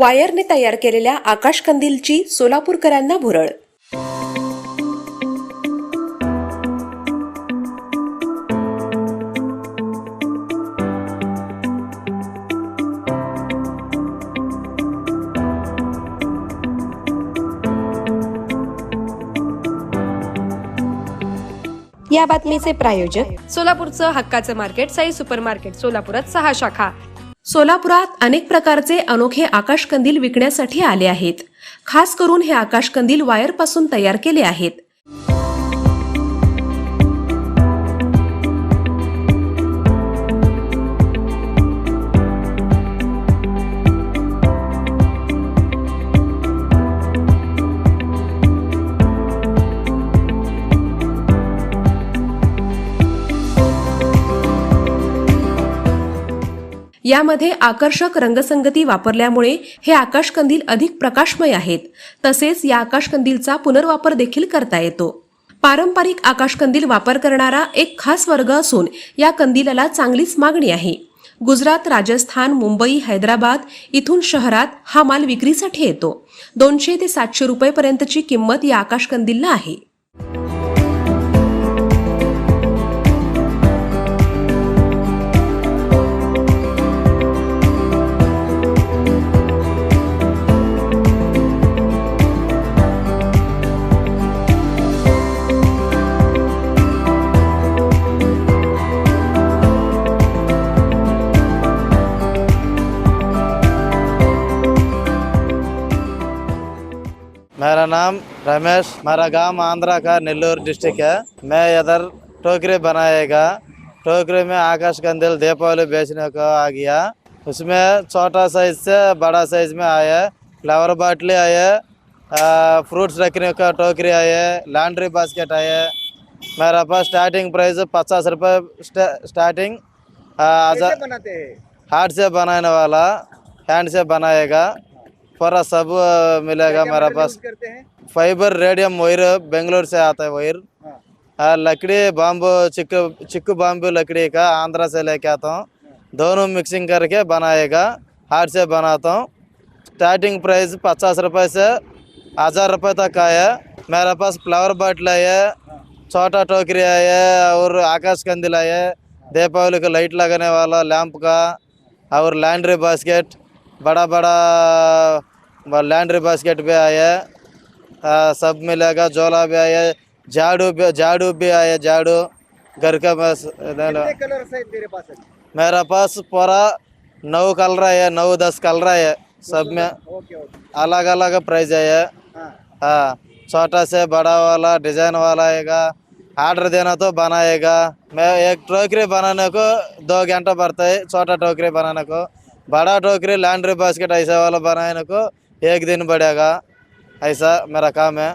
वायरने तयार केलेल्या आकाशकंदीलची सोलापूरकरांना भुरळ. या बातमीचे प्रायोजक सोलापूरचं हक्काचं मार्केट साई सुपर मार्केट सोलापुरात सहा शाखा. सोलापुरात अनेक प्रकारचे अनोखे आकाशकंदील विकण्यासाठी आले आहेत. खास करून हे आकाशकंदील वायरपासून तयार केले आहेत. यामध्ये आकर्षक रंगसंगती वापरल्यामुळे हे आकाशकंदील अधिक प्रकाशमय आहेत. तसेच या आकाशकंदीलचा पुनर्वापर देखील करता येतो. पारंपरिक आकाशकंदील वापर करणारा एक खास वर्ग असून या कंदिलाला चांगलीच मागणी आहे. गुजरात राजस्थान मुंबई हैदराबाद इथून शहरात हा माल विक्रीसाठी येतो. दोनशे ते सातशे रुपयेपर्यंतची किंमत या आकाशकंदीलला आहे. मेरा नाम रमेश मेरा गाँव आंध्रा का नेल्लोर डिस्ट्रिक्ट है। मैं इधर टोकरी बनाएगा। टोकरी में आकाश कंदिल दीपावली बेचने को आ गया। उसमें छोटा साइज़ से बड़ा साइज़ में आया फ्लावर बाटली आया फ्रूट्स रखने का टोकरी आया लॉन्ड्री बास्केट आया मेरा पास स्टार्टिंग प्राइस पचास रुपये स्टार्टिंग बनाते हैं? हाथ से बनाने वाला हैंड से बनाएगा। पूरा सब मिलेगा मेरा पास। फाइबर रेडियम वायर बेंगलोर से आता है वायर। हाँ, लकड़ी बाम्बू चिक्कू चिक्कू बाम्बू लकड़ी का आंध्रा से लेके आता हूँ। दोनों मिक्सिंग करके बनाएगा हाथ से बनाता हूँ। स्टार्टिंग प्राइस पचास रुपये से हज़ार रुपये तक का है। मेरे पास फ्लावर बॉटल है छोटा टोकरी है और आकाश कंदिल है। दीपावली को लाइट लगाने वाला लैंप का और लैंड्री बास्केट बड़ा बड़ा लैंड्री बास्केट भी आया आ, सब मिलेगा झोला भी आया झाड़ू भी झाड़ू भी आया झाड़ू। घर का बस? मेरा पास पूरा नौ कलर है नौ दस कलर है सब में। अलग अलग प्राइस है हाँ। हाँ छोटा से बड़ा वाला डिज़ाइन वाला आएगा। आर्डर देना तो बनाएगा। मैं एक टोकरी बनाने को दो घंटा पड़ता है छोटा टोकरी बनाने को। बड़ा टोकरी लैंड्री बास्केट ऐसा वाला बनाने को एक दिन बढ़ेगा। ऐसा मेरा काम है।